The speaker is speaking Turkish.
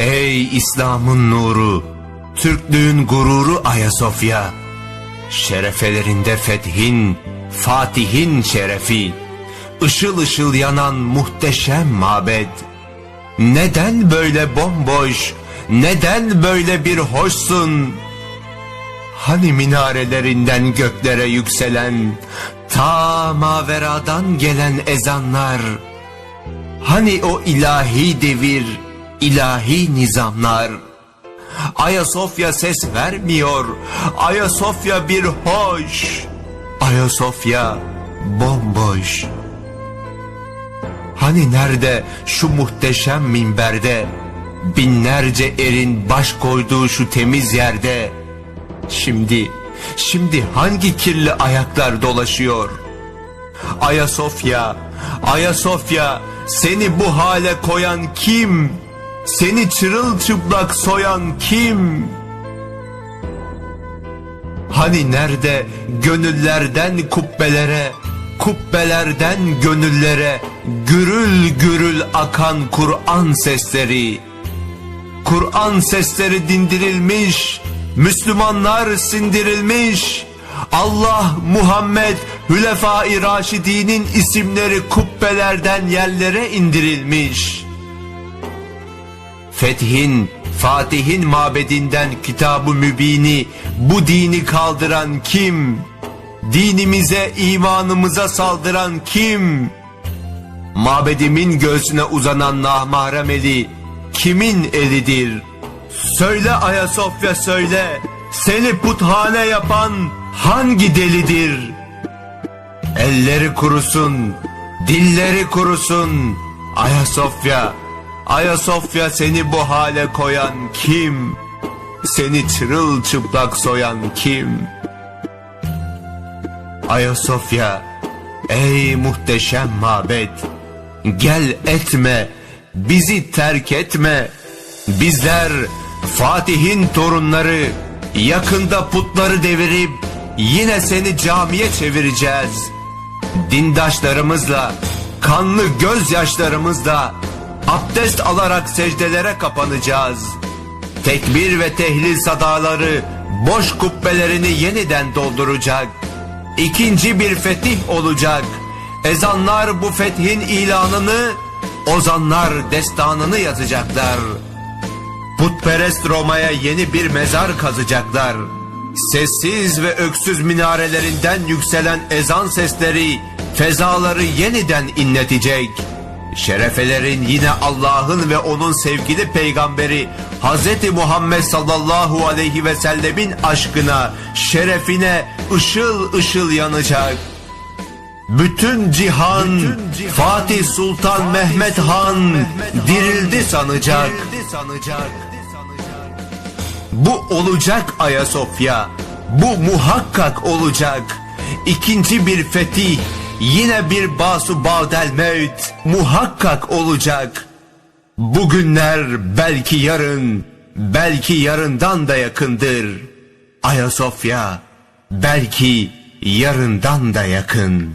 Ey İslam'ın nuru, Türklüğün gururu Ayasofya. Şerefelerinde fethin, Fatih'in şerefi. Işıl ışıl yanan muhteşem mabed. Neden böyle bomboş, neden böyle bir hoşsun? Hani minarelerinden göklere yükselen, ta maveradan gelen ezanlar, Hani o ilahi devir, ilahi nizamlar? Ayasofya ses vermiyor. Ayasofya bir hoş. Ayasofya bomboş. Hani nerede şu muhteşem minberde binlerce erin baş koyduğu şu temiz yerde şimdi şimdi hangi kirli ayaklar dolaşıyor? Ayasofya, Ayasofya seni bu hale koyan kim? Seni çırılçıplak soyan kim? Hani nerede gönüllerden kubbelere, kubbelerden gönüllere gürül gürül akan Kur'an sesleri? Kur'an sesleri dindirilmiş, Müslümanlar sindirilmiş. Allah, Muhammed, Hülefai Raşidinin isimleri kubbelerden yerlere indirilmiş. Fethin, Fatih'in mabedinden kitabı mübini, bu dini kaldıran kim? Dinimize, imanımıza saldıran kim? Mabedimin göğsüne uzanan nahmahrem eli, kimin elidir? Söyle Ayasofya söyle, seni puthane yapan hangi delidir? Elleri kurusun, dilleri kurusun. Ayasofya, Ayasofya seni bu hale koyan kim? Seni çırılçıplak soyan kim? Ayasofya, ey muhteşem mabet, gel etme, bizi terk etme. Bizler Fatih'in torunları yakında putları devirip yine seni camiye çevireceğiz. Dindaşlarımızla, kanlı gözyaşlarımızla abdest alarak secdelere kapanacağız. Tekbir ve tehlil sadaları boş kubbelerini yeniden dolduracak. İkinci bir fetih olacak. Ezanlar bu fethin ilanını, ozanlar destanını yazacaklar. Putperest Roma'ya yeni bir mezar kazacaklar. Sessiz ve öksüz minarelerinden yükselen ezan sesleri fezaları yeniden inletecek. Şerefelerin yine Allah'ın ve onun sevgili peygamberi Hz. Muhammed sallallahu aleyhi ve sellemin aşkına, şerefine ışıl ışıl yanacak. Bütün cihan, Fatih Sultan Mehmet Han dirildi sanacak. Bu olacak Ayasofya. Bu muhakkak olacak. İkinci bir fetih, yine bir basu ba'del mevt muhakkak olacak. Bugünler belki yarın, belki yarından da yakındır. Ayasofya belki yarından da yakın.